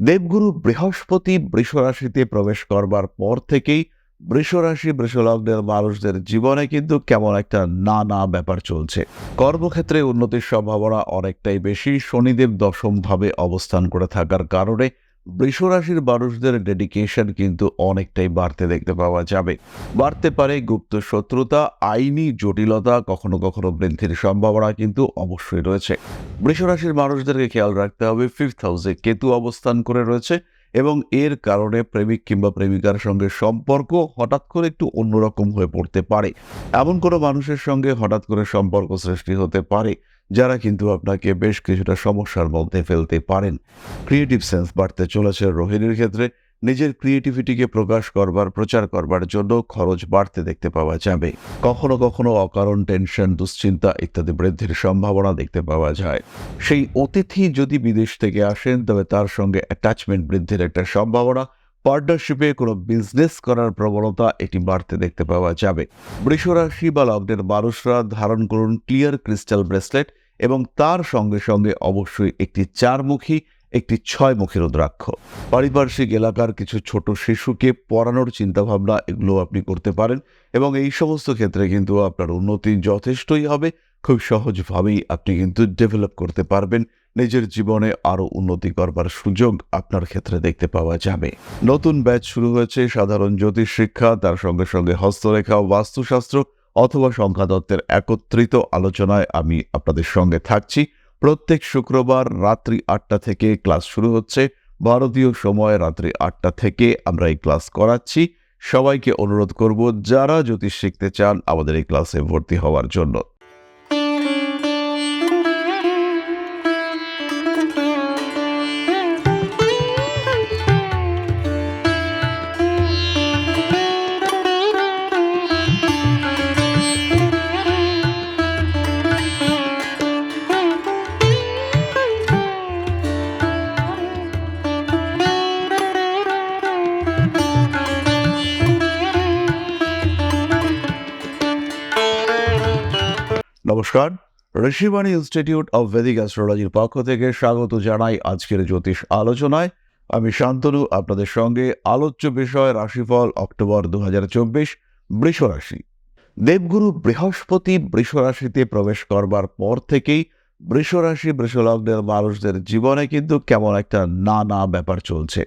দেবগুরু বৃহস্পতি বৃষরাশিতে প্রবেশ করবার পর থেকেই বৃষরাশি বৃষলগ্নের মানুষদের জীবনে কিন্তু কেমন একটা না না ব্যাপার চলছে। কর্মক্ষেত্রে উন্নতির সম্ভাবনা অনেকটাই বেশি। শনিদেব দশমভাবে অবস্থান করে থাকার কারণে বৃষরাশির মানুষদের ডেডিকেশন কিন্তু অনেকটাই বাড়তে দেখতে পাওয়া যাবে। বাড়তে পারে গুপ্ত শত্রুতা, আইনি জটিলতা, কখনো কখনো বৃদ্ধির সম্ভাবনা কিন্তু অবশ্যই রয়েছে। বৃষরাশির মানুষদেরকে খেয়াল রাখতে হবে ফিফথ হাউসে কেতু অবস্থান করে রয়েছে এবং এর কারণে প্রেমিক কিংবা প্রেমিকার সঙ্গে সম্পর্ক হঠাৎ করে একটু অন্যরকম হয়ে পড়তে পারে। এমন কোনো মানুষের সঙ্গে হঠাৎ করে সম্পর্ক সৃষ্টি হতে পারে যারা কিন্তু আপনাকে বেশ কিছুটা সমস্যার মধ্যে ফেলতে পারেন। ক্রিয়েটিভ সেন্স বাড়তে চলেছে রোহিণীর ক্ষেত্রে। নিজের ক্রিয়েটিভিটিকে প্রকাশ করবার, প্রচার করবার জন্য খরচ বাড়তে দেখতে পাওয়া যাবে। কখনো কখনো অকারণ টেনশন দুশ্চিন্তা ইত্যাদি বৃদ্ধির সম্ভাবনা দেখতে পাওয়া যায়। সেই অতিথি যদি বিদেশ থেকে আসেন, তবে তার সঙ্গে অ্যাটাচমেন্ট বৃদ্ধির একটা সম্ভাবনা পার্টনারশিপে কোনো বিজনেস করার প্রবণতা এটি বাড়তে দেখতে পাওয়া যাবে। বৃষরাশি বা লগ্নের মানুষরা ধারণ করুন ক্লিয়ার ক্রিস্টাল ব্রেসলেট এবং তার সঙ্গে সঙ্গে অবশ্যই একটি চারমুখী, একটি ছয় ছয়মুখী রুদ্রাক্ষ। পারিপার্শ্বিক এলাকার কিছু ছোট শিশুকে পড়ানোর চিন্তাভাবনা এগুলো আপনি করতে পারেন এবং এই সমস্ত ক্ষেত্রে কিন্তু আপনার উন্নতি যথেষ্টই হবে। খুব সহজভাবেই আপনি কিন্তু ডেভেলপ করতে পারবেন নিজের জীবনে আরও উন্নতি করবার সুযোগ আপনার ক্ষেত্রে দেখতে পাওয়া যাবে। নতুন ব্যাচ শুরু হয়েছে, সাধারণ জ্যোতিষ শিক্ষা, তার সঙ্গে সঙ্গে হস্তরেখা ও বাস্তুশাস্ত্র অথবা সংখ্যাদত্তের একত্রিত আলোচনায় আমি আপনাদের সঙ্গে থাকছি। প্রত্যেক শুক্রবার রাত্রি আটটা থেকে ক্লাস শুরু হচ্ছে। ভারতীয় সময় রাত্রি আটটা থেকে আমরা এই ক্লাস করাচ্ছি। সবাইকে অনুরোধ করব, যারা জ্যোতিষ শিখতে চান, আমাদের এই ক্লাসে ভর্তি হওয়ার জন্য। নমস্কার। ঋষিবাণী ইনস্টিটিউট অব ভেদিক অ্যাস্ট্রোলজির পক্ষ থেকে স্বাগত জানাই আজকের জ্যোতিষ আলোচনায়। আমি শান্তনু, আপনাদের সঙ্গে আলোচ্য বিষয় রাশিফল অক্টোবর দু বৃষ রাশি। দেবগুরু বৃহস্পতি বৃষ রাশিতে প্রবেশ করবার পর থেকেই বৃষ রাশি বৃষলগ্নের মানুষদের জীবনে কিন্তু কেমন একটা না না ব্যাপার চলছে।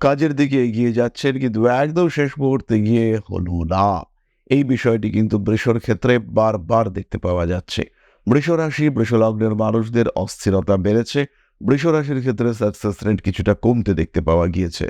কাজের দিকে এগিয়ে যাচ্ছেন কিন্তু একদম শেষ মুহূর্তে গিয়ে হলো না। এই বিষয়টি কিন্তু বৃষর ক্ষেত্রে বারবার দেখতে পাওয়া যাচ্ছে। বৃষরাশি বৃষলগ্নের মানুষদের অস্থিরতা বেড়েছে। বৃষরাশির ক্ষেত্রে সাকসেস রেট কিছুটা কমতে দেখতে পাওয়া গিয়েছে।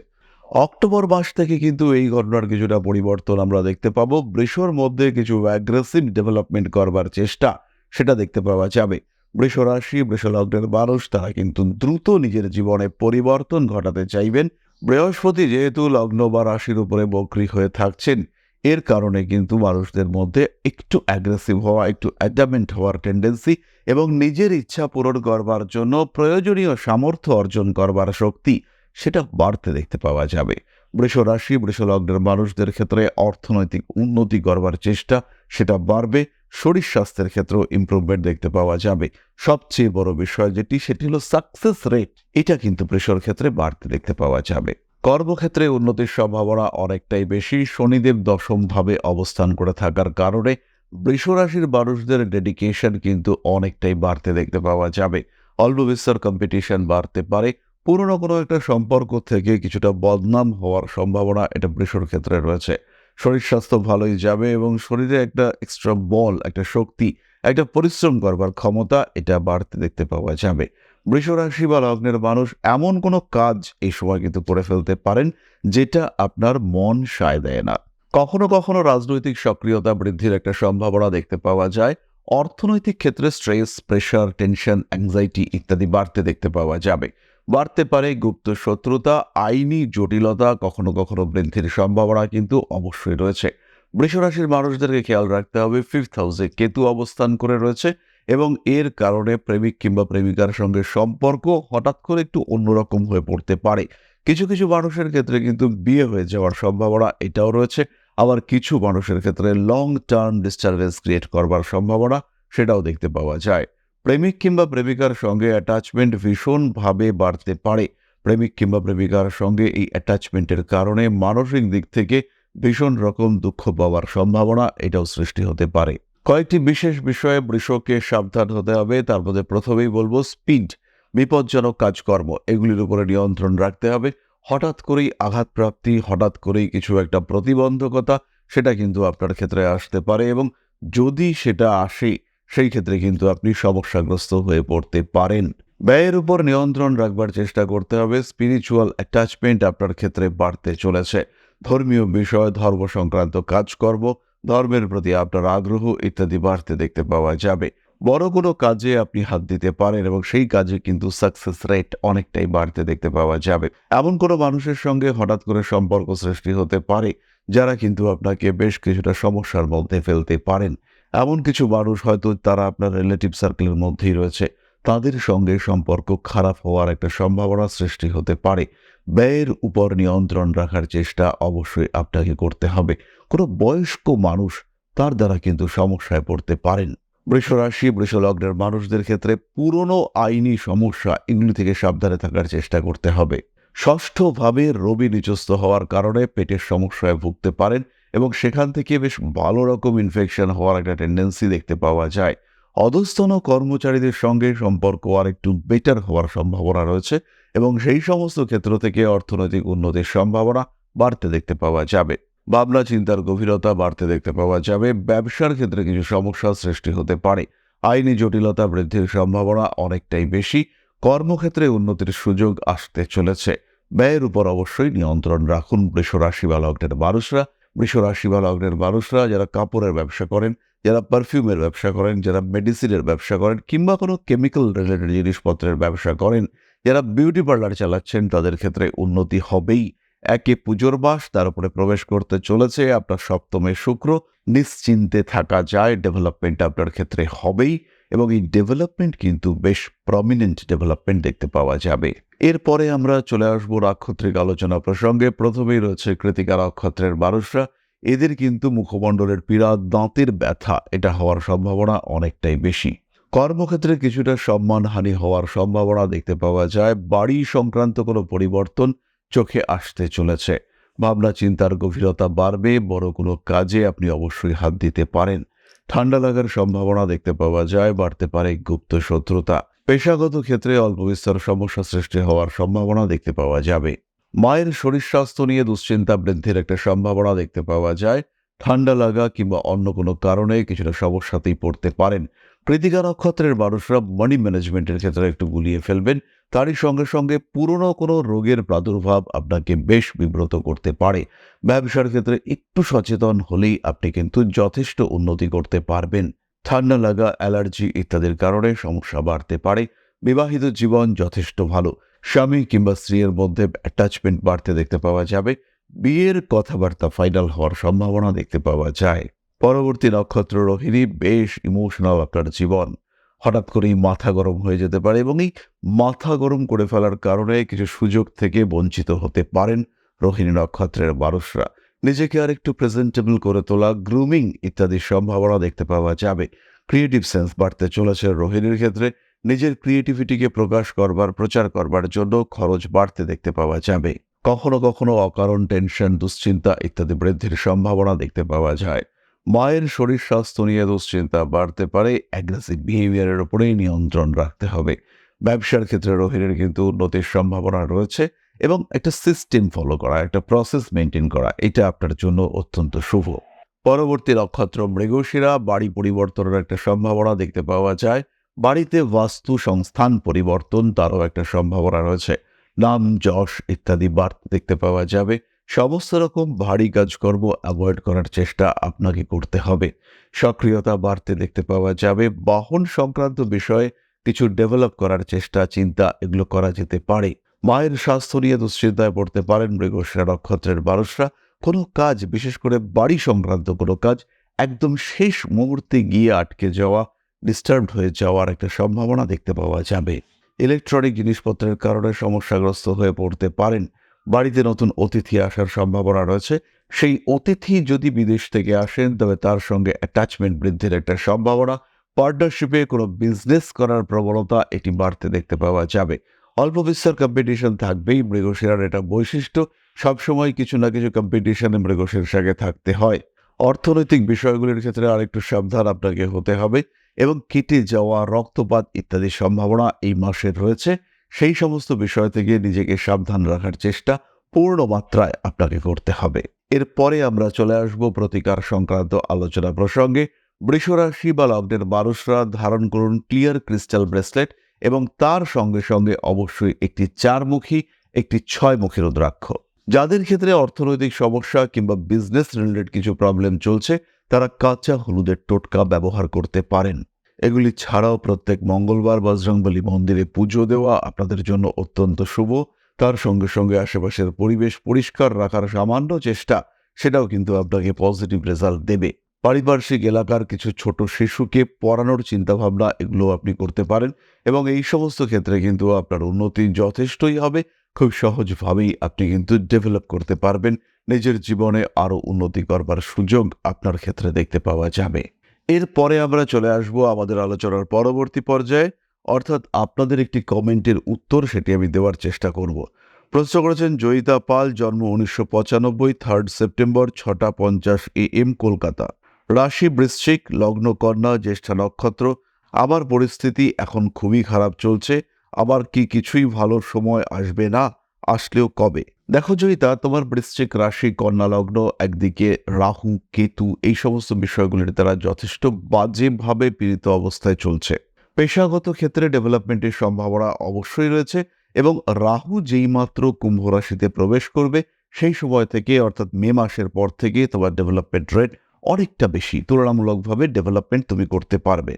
অক্টোবর মাস থেকে কিন্তু এই ঘটনার কিছুটা পরিবর্তন আমরা দেখতে পাবো। বৃষর মধ্যে কিছু অ্যাগ্রেসিভ ডেভেলপমেন্ট করবার চেষ্টা সেটা দেখতে পাওয়া যাবে। বৃষরাশি বৃষলগ্নের মানুষ, তারা কিন্তু দ্রুত নিজের জীবনে পরিবর্তন ঘটাতে চাইবেন। বৃহস্পতি যেহেতু লগ্ন বা রাশির উপরে বক্রী হয়ে থাকছেন এর কারণে কিন্তু মানুষদের মধ্যে একটু অ্যাগ্রেসিভ হওয়া, একটু অ্যাডামেন্ট হওয়ার টেন্ডেন্সি এবং নিজের ইচ্ছা পূরণ করবার জন্য প্রয়োজনীয় সামর্থ্য অর্জন করবার শক্তি সেটা বাড়তে দেখতে পাওয়া যাবে। বৃষ রাশি বৃষলগ্নের মানুষদের ক্ষেত্রে অর্থনৈতিক উন্নতি করবার চেষ্টা সেটা বাড়বে, শরীর স্বাস্থ্যের ক্ষেত্রেও ইম্প্রুভমেন্ট দেখতে পাওয়া যাবে। সবচেয়ে বড় বিষয় যেটি, সেটি হলো সাকসেস রেট এটা কিন্তু বৃষর ক্ষেত্রে বাড়তে দেখতে পাওয়া যাবে। কর্মক্ষেত্রে উন্নতির সম্ভাবনা অনেকটাই বেশি। শনিদেব দশমভাবে অবস্থান করে থাকার কারণে বৃষরাশির মানুষদের ডেডিকেশন কিন্তু অনেকটাই বাড়তে দেখতে পাওয়া যাবে। অল্প বিস্তর কম্পিটিশন বাড়তে পারে। পুরনো কোনো একটা সম্পর্ক থেকে কিছুটা বদনাম হওয়ার সম্ভাবনা এটা বৃষর ক্ষেত্রে রয়েছে। শরীর স্বাস্থ্য ভালোই যাবে এবং শরীরে একটা এক্সট্রা বল, একটা শক্তি, একটা পরিশ্রম করবার ক্ষমতা এটা বাড়তে দেখতে পাওয়া যাবে। বৃষরাশি বা লগ্নের মানুষ এমন কোনো কাজ এই সময় কিন্তু করে ফেলতে পারেন যেটা আপনার মন সায় দেয় না। কখনো কখনো রাজনৈতিক সক্রিয়তা বৃদ্ধির একটা সম্ভাবনা দেখতে পাওয়া যায়, অর্থনৈতিক ক্ষেত্রে স্ট্রেস, প্রেশার, টেনশন, অ্যাংজাইটি ইত্যাদি বাড়তে দেখতে পাওয়া যাবে। বাড়তে পারে গুপ্ত শত্রুতা, আইনি জটিলতা, কখনো কখনো বৃদ্ধির সম্ভাবনা কিন্তু অবশ্যই রয়েছে। বৃষরাশির মানুষদেরকে খেয়াল রাখতে হবে ফিফথ হাউসে কেতু অবস্থান করে রয়েছে এবং এর কারণে প্রেমিক কিংবা প্রেমিকার সঙ্গে সম্পর্ক হঠাৎ করে একটু অন্যরকম হয়ে পড়তে পারে। কিছু কিছু মানুষের ক্ষেত্রে কিন্তু বিয়ে হয়ে যাওয়ার সম্ভাবনা এটাও রয়েছে। আবার কিছু মানুষের ক্ষেত্রে লং টার্ম ডিস্টারবেন্স ক্রিয়েট করবার সম্ভাবনা সেটাও দেখতে পাওয়া যায়। প্রেমিক কিংবা প্রেমিকার সঙ্গে অ্যাটাচমেন্ট ভীষণভাবে বাড়তে পারে। প্রেমিক কিংবা প্রেমিকার সঙ্গে এই অ্যাটাচমেন্টের কারণে মানসিক দিক থেকে ভীষণ রকম দুঃখ পাওয়ার সম্ভাবনা এটাও সৃষ্টি হতে পারে। কয়েকটি বিশেষ বিষয়ে বৃষকে সাবধান হতে হবে। তার মধ্যে প্রথমেই বলব স্পিড বিপজ্জনক কাজকর্ম, এগুলির উপরে নিয়ন্ত্রণ রাখতে হবে। হঠাৎ করেই আঘাতপ্রাপ্তি, হঠাৎ করেই কিছু একটা প্রতিবন্ধকতা, সেটা কিন্তু আপনার ক্ষেত্রে আসতে পারে এবং যদি সেটা আসে, সেই ক্ষেত্রে কিন্তু আপনি সমস্যাগ্রস্ত হয়ে পড়তে পারেন। ব্যয়ের উপর নিয়ন্ত্রণ রাখবার চেষ্টা করতে হবে। স্পিরিচুয়াল অ্যাটাচমেন্ট আপনার ক্ষেত্রে বাড়তে চলেছে। ধর্মীয় বিষয় ধর্ম সংক্রান্ত কাজকর্ম ধর্মের প্রতি আপনার আগ্রহ ইত্যাদি বাড়তে দেখতে পাওয়া যাবে। বড় কোনো কাজে আপনি হাত দিতে পারেন এবং সেই কাজে কিন্তু সাকসেস রেট অনেকটাই বাড়তে দেখতে পাওয়া যাবে। এমন কোনো মানুষের সঙ্গে হঠাৎ করে সম্পর্ক সৃষ্টি হতে পারে, যারা কিন্তু আপনাকে বেশ কিছুটা সমস্যার মধ্যে ফেলতে পারেন। এমন কিছু মানুষ হয়তো তারা আপনার রিলেটিভ সার্কেলের মধ্যেই রয়েছে। তাদের সঙ্গে সম্পর্ক খারাপ হওয়ার একটা সম্ভাবনা সৃষ্টি হতে পারে। ব্যয়ের উপর নিয়ন্ত্রণ রাখার চেষ্টা অবশ্যই আপনাকে করতে হবে। কোনো বয়স্ক মানুষ তার দ্বারা কিন্তু সমস্যায় পড়তে পারেন। বৃষরাশি, বৃষলগ্নের মানুষদের ক্ষেত্রে পুরনো আইনি সমস্যা এগুলি থেকে সাবধানে থাকার চেষ্টা করতে হবে। ষষ্ঠভাবে রবি নিচস্থ হওয়ার কারণে পেটের সমস্যায় ভুগতে পারেন এবং সেখান থেকে বেশ ভালো রকম ইনফেকশন হওয়ার একটা টেন্ডেন্সি দেখতে পাওয়া যায়। অধস্তন কর্মচারীদের সঙ্গে সম্পর্ক আর একটু বেটার হওয়ার সম্ভাবনা রয়েছে। এবং সেই সমস্ত ক্ষেত্র থেকে অর্থনৈতিক উন্নতির সম্ভাবনা বাড়তে দেখতে পাওয়া যাবে। ভাবনা, চিন্তার গভীরতা বাড়তে দেখতে পাওয়া যাবে। ব্যবসার ক্ষেত্রে কিছু সমস্যার সৃষ্টি হতে পারে। আইনি জটিলতা বৃদ্ধির সম্ভাবনা অনেকটাই বেশি। কর্মক্ষেত্রে উন্নতির সুযোগ আসতে চলেছে। ব্যয়ের উপর অবশ্যই নিয়ন্ত্রণ রাখুন। বৃষরাশি বা লগ্নের মানুষরা বৃষরাশি বা লগ্নের মানুষরা যারা কাপড়ের ব্যবসা করেন, যারা পারফিউমের ব্যবসা করেন, যারা মেডিসিনের ব্যবসা করেন কিংবা কোনো কেমিক্যাল রিলেটেড জিনিসপত্রের ব্যবসা করেন যারা বিউটি পার্লার চালাচ্ছেন, তাদের ক্ষেত্রে উন্নতি হবেই। একে পুজোর মাস তার উপরে প্রবেশ করতে চলেছে আপনার সপ্তমে শুক্র। নিশ্চিন্তে থাকা যায় ডেভেলপমেন্ট আপনার ক্ষেত্রে হবেই এবং এই ডেভেলপমেন্ট কিন্তু বেশ প্রমিনেন্ট ডেভেলপমেন্ট দেখতে পাওয়া যাবে। এরপরে আমরা চলে আসব নাক্ষত্রিক আলোচনা প্রসঙ্গে। প্রথমেই রয়েছে কৃতিকা নক্ষত্রের মানুষরা এদের কিন্তু মুখমণ্ডলের পীড়া দাঁতের ব্যথা, এটা হওয়ার সম্ভাবনা অনেকটাই বেশি। কর্মক্ষেত্রে কিছুটা সম্মানহানি হওয়ার সম্ভাবনা দেখতে পাওয়া যায়। বাড়ি সংক্রান্ত কোনো পরিবর্তন চোখে আসতে চলেছে। ভাবনা চিন্তার গভীরতা বাড়বে, বড় কোনো কাজে আপনি অবশ্যই হাত দিতে পারেন। ঠান্ডা লাগার সম্ভাবনা দেখতে পাওয়া যায়, বাড়তে পারে গুপ্ত শত্রুতা। পেশাগত ক্ষেত্রে অল্প বিস্তর সমস্যা সৃষ্টি হওয়ার সম্ভাবনা দেখতে পাওয়া যাবে। মায়ের শরীর স্বাস্থ্য নিয়ে দুশ্চিন্তা বৃদ্ধির একটা সম্ভাবনা দেখতে পাওয়া যায়। ঠান্ডা লাগা কিংবা অন্য কোনো কারণে কিছুটা সমস্যাতেই পড়তে পারেন। কৃতিকা নক্ষত্রের মানুষরা মানি ম্যানেজমেন্টের ক্ষেত্রে একটু গুলিয়ে ফেলবেন। তারই সঙ্গে সঙ্গে পুরনো কোনো রোগের প্রাদুর্ভাব আপনাকে বেশ বিব্রত করতে পারে। ব্যবসার ক্ষেত্রে একটু সচেতন হলেই আপনি কিন্তু যথেষ্ট উন্নতি করতে পারবেন। ঠান্ডা লাগা, অ্যালার্জি ইত্যাদির কারণে সমস্যা বাড়তে পারে। বিবাহিত জীবন যথেষ্ট ভালো। স্বামী কিংবা স্ত্রীর মধ্যে অ্যাটাচমেন্ট বাড়তে দেখতে পাওয়া যাবে। বিয়ের কথাবার্তা ফাইনাল হওয়ার সম্ভাবনা দেখতে পাওয়া যায়। পরবর্তী নক্ষত্র রোহিণী বেশ ইমোশনাল আপনার জীবন। হঠাৎ করেই মাথা গরম হয়ে যেতে পারে এবং এই মাথা গরম করে ফেলার কারণে কিছু সুযোগ থেকে বঞ্চিত হতে পারেন রোহিণী নক্ষত্রের মানুষরা। নিজেকে আর একটু প্রেজেন্টেবল করে তোলা গ্রুমিং ইত্যাদি সম্ভাবনা দেখতে পাওয়া যাবে। ক্রিয়েটিভ সেন্স বাড়তে চলেছে রোহিণীর ক্ষেত্রে। নিজের ক্রিয়েটিভিটিকে প্রকাশ করবার, প্রচার করবার জন্য খরচ বাড়তে দেখতে পাওয়া যাবে। কখনো কখনো অকারণ টেনশন দুশ্চিন্তা ইত্যাদি বৃদ্ধির সম্ভাবনা দেখতে পাওয়া যায়। মায়ের শরীর স্বাস্থ্য নিয়ে দুশ্চিন্তা বাড়তে পারে অ্যাগ্রেসিভ বিহেভিয়ারের ওপরেই নিয়ন্ত্রণ রাখতে হবে। ব্যবসার ক্ষেত্রে রোহিণীর কিন্তু উন্নতির সম্ভাবনা রয়েছে এবং একটা সিস্টেম ফলো করা, একটা প্রসেস মেনটেন করা, এটা আপনার জন্য অত্যন্ত শুভ। পরবর্তী নক্ষত্র মৃগশিরা, বাড়ি পরিবর্তনের একটা সম্ভাবনা দেখতে পাওয়া যায়। বাড়িতে বাস্তু সংস্থান পরিবর্তন তারও একটা সম্ভাবনা রয়েছে। নাম, যশ ইত্যাদি বাড়তে দেখতে পাওয়া যাবে। সমস্ত রকম ভারী কাজকর্ম অ্যাভয়েড করার চেষ্টা আপনাকে করতে হবে। সক্রিয়তা বাড়তে দেখতে পাওয়া যাবে। বাহন সংক্রান্ত বিষয়ে কিছু ডেভেলপ করার চেষ্টা, চিন্তা এগুলো করা যেতে পারে। মায়ের স্বাস্থ্য নিয়ে দুশ্চিন্তায় পড়তে পারেন মৃগশিরা, নক্ষত্রের মানুষরা কোনো কাজ, বিশেষ করে বাড়ি সংক্রান্ত কোনো কাজ, একদম শেষ মুহূর্তে গিয়ে আটকে যাওয়া ডিস্টার্বড হয়ে যাওয়ার একটা সম্ভাবনা দেখতে পাওয়া যাবে। ইলেকট্রনিক জিনিসপত্রের কারণে সমস্যাগ্রস্ত হয়ে পড়তে পারেন। বাড়িতে নতুন অতিথি আসার সম্ভাবনা রয়েছে। সেই অতিথি যদি বিদেশ থেকে আসেন, তবে তার সঙ্গে অ্যাটাচমেন্ট বৃদ্ধির একটা সম্ভাবনা। পার্টনারশিপে কোনো বিজনেস করার প্রবণতা এটি বাড়তে দেখতে পাওয়া যাবে। অল্প বিস্তর কম্পিটিশন থাকবেই মৃগশিরার এটা বৈশিষ্ট্য। সবসময় কিছু না কিছু কম্পিটিশনে মৃগশির সঙ্গে থাকতে হয়। অর্থনৈতিক বিষয়গুলির ক্ষেত্রে আরেকটু সাবধান আপনাকে হতে হবে এবং কেটে যাওয়া রক্তপাত ইত্যাদি সম্ভাবনা এই মাসের রয়েছে। সেই সমস্ত বিষয় থেকে নিজেকে সাবধান রাখার চেষ্টা পূর্ণ মাত্রায় আপনাকে করতে হবে। এরপরে আমরা চলে আসব প্রতিকার সংক্রান্ত আলোচনা প্রসঙ্গে। বৃষরাশি বা লগ্নের মানুষরা ধারণ করুন ক্লিয়ার ক্রিস্টাল ব্রেসলেট এবং তার সঙ্গে সঙ্গে অবশ্যই একটি চারমুখী, একটি ছয়মুখী রুদ্রাক্ষ। যাদের ক্ষেত্রে অর্থনৈতিক সমস্যা কিংবা বিজনেস রিলেটেড কিছু প্রবলেম চলছে, তারা কাঁচা হলুদের টোটকা ব্যবহার করতে পারেন। এগুলি ছাড়াও প্রত্যেক মঙ্গলবার বজরংবলী মন্দিরে পুজো দেওয়া আপনাদের জন্য অত্যন্ত শুভ। তার সঙ্গে সঙ্গে আশেপাশের পরিবেশ পরিষ্কার রাখার সামান্য চেষ্টা, সেটাও কিন্তু আপনাকে পজিটিভ রেজাল্ট দেবে। পারিপার্শ্বিক এলাকার কিছু ছোট শিশুকে পড়ানোর চিন্তাভাবনা এগুলো আপনি করতে পারেন এবং এই সমস্ত ক্ষেত্রে কিন্তু আপনার উন্নতি যথেষ্টই হবে। খুব সহজভাবেই আপনি কিন্তু ডেভেলপ করতে পারবেন। নিজের জীবনে আরও উন্নতি করবার সুযোগ আপনার ক্ষেত্রে দেখতে পাওয়া যাবে। এরপরে আমরা চলে আসব আমাদের আলোচনার পরবর্তী পর্যায়ে। অর্থাৎ আপনাদের একটি কমেন্টের উত্তর সেটি আমি দেওয়ার চেষ্টা করব। প্রশ্ন করেছেন, জয়িতা পাল, জন্ম উনিশশো পঁচানব্বই থার্ড সেপ্টেম্বর ছটা পঞ্চাশ এ এম কলকাতা। রাশি বৃশ্চিক, লগ্ন কন্যা, জ্যেষ্ঠা নক্ষত্র, আমার পরিস্থিতি এখন খুবই খারাপ চলছে, আবার কি কিছুই ভালো সময় আসবে না, আসলেও কবে? দেখো জয়িতা, তোমার বৃশ্চিক রাশি, কন্যা লগ্ন, একদিকে রাহু, কেতু, এই সমস্ত বিষয়গুলির দ্বারা যথেষ্ট বাজেভাবে পীড়িত অবস্থায় চলছে। পেশাগত ক্ষেত্রে ডেভেলপমেন্টের সম্ভাবনা অবশ্যই রয়েছে এবং রাহু যেই মাত্র কুম্ভ রাশিতে প্রবেশ করবে, সেই সময় থেকে, অর্থাৎ মে মাসের পর থেকে তোমার ডেভেলপমেন্ট রেট অনেকটা বেশি, তুলনামূলকভাবে ডেভেলপমেন্ট তুমি করতে পারবে।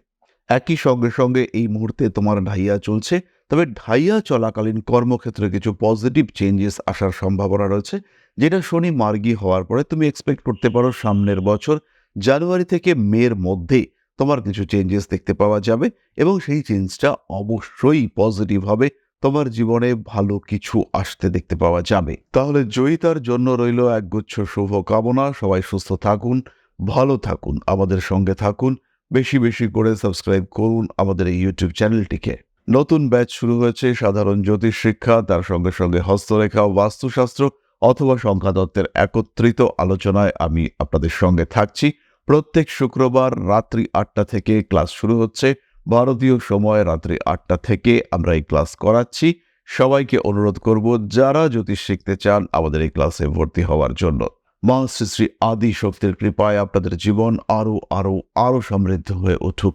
একই সঙ্গে সঙ্গে এই মুহূর্তে তোমার ঢাইয়া চলছে তবে ঢাইয়া চলাকালীন কর্মক্ষেত্রে কিছু পজিটিভ চেঞ্জেস আসার সম্ভাবনা রয়েছে, যেটা শনি মার্গী হওয়ার পরে তুমি এক্সপেক্ট করতে পারো সামনের বছর জানুয়ারি থেকে মের মধ্যে তোমার কিছু চেঞ্জেস দেখতে পাওয়া যাবে এবং সেই চেঞ্জটা অবশ্যই পজিটিভ হবে, তোমার জীবনে ভালো কিছু আসতে দেখতে পাওয়া যাবে। তাহলে জয়িতার জন্য রইল একগুচ্ছ শুভ কামনা সবাই সুস্থ থাকুন, ভালো থাকুন, আমাদের সঙ্গে থাকুন, বেশি বেশি করে সাবস্ক্রাইব করুন আমাদের এই ইউটিউব চ্যানেলটিকে নতুন ব্যাচ শুরু হয়েছে সাধারণ জ্যোতিষ শিক্ষা, তার সঙ্গে সঙ্গে হস্তরেখা বাস্তুশাস্ত্র অথবা সংখ্যাতত্ত্বের একত্রিত আলোচনায় আমি আপনাদের সঙ্গে থাকছি। প্রত্যেক শুক্রবার রাত্রি আটটা থেকে ক্লাস শুরু হচ্ছে। ভারতীয় সময় রাত্রি আটটা থেকে আমরা এই ক্লাস করাচ্ছি। সবাইকে অনুরোধ করব, যারা জ্যোতিষ শিখতে চান আমাদের এই ক্লাসে ভর্তি হওয়ার জন্য। মা শ্রী শ্রী আদি শক্তির কৃপায় আপনাদের জীবন আরও আরও আরও সমৃদ্ধ হয়ে উঠুক।